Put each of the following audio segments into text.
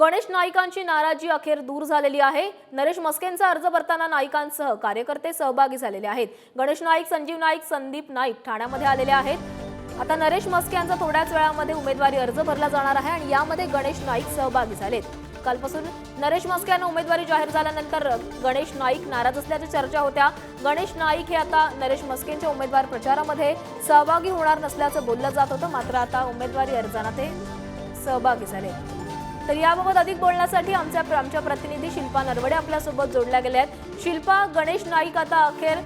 गणेश नाईकांची नाराजी अखेर दूर झालेली आहे. नरेश मस्केंचा अर्ज भरताना नाईकांसह कार्यकर्ते सहभागी झालेले आहेत. गणेश नाईक संजीव नाईक संदीप नाईक ठाण्यामध्ये आलेले आहेत. आता नरेश मस्के यांचा थोड्याच वेळामध्ये उमेदवारी अर्ज भरला जाणार आहे आणि यामध्ये गणेश नाईक सहभागी झालेत. कालपासून नरेश मस्के यांना उमेदवारी जाहीर झाल्यानंतर गणेश नाईक नाराज असल्याच्या चर्चा होत्या. गणेश नाईक हे आता नरेश मस्केंच्या उमेदवार प्रचारामध्ये सहभागी होणार नसल्याचं बोललं जात होतं. मात्र आता उमेदवारी अर्जाना ते सहभागी झाले. तर याबाबत अधिक बोलण्यासाठी आमच्या आमच्या प्रतिनिधी शिल्पा नरवडे आपल्यासोबत जोडल्या गेल्या आहेत. शिल्पा गणेश नाईक आता अखेर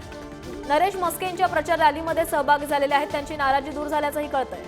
नरेश मस्के यांच्या प्रचार रॅलीमध्ये सहभागी झालेले आहेत. त्यांची नाराजी दूर झाल्याचंही कळतंय.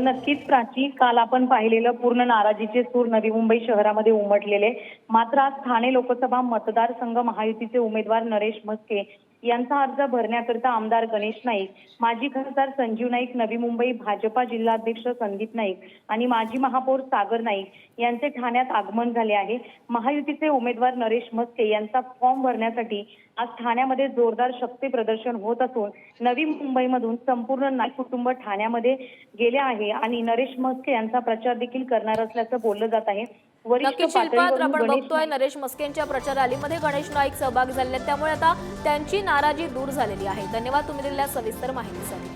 नक्कीच प्राची काल आपण पाहिलेलं पूर्ण नाराजीचे सूर नवी मुंबई शहरामध्ये उमटलेले. मात्र आज ठाणे लोकसभा मतदारसंघ महायुतीचे उमेदवार नरेश मस्के यांचा अर्ज भरण्याकरिता आमदार गणेश नाईक माजी खासदार संजीव नाईक नवी मुंबई भाजपा जिल्हाध्यक्ष संदीप नाईक आणि माजी महापौर सागर नाईक यांचे ठाण्यात आगमन झाले आहे. महायुतीचे उमेदवार नरेश मस्के यांचा फॉर्म भरण्यासाठी आज ठाण्यामध्ये जोरदार शक्ती प्रदर्शन होत असून नवी मुंबईमधून संपूर्ण नाईक कुटुंब ठाण्यामध्ये गेले आहे आणि नरेश मस्के यांचा प्रचार देखील करणार असल्याचं बोललं जात आहे. नक्की शिल्पा तर पातळीवरून आपण बघतोय नरेश मस्केंच्या प्रचार रॅलीमध्ये गणेश नाईक सहभागी झालेले आहेत. त्यामुळे आता त्यांची नाराजी दूर झालेली आहे. धन्यवाद तुम्ही दिलेल्या सविस्तर माहितीसाठी.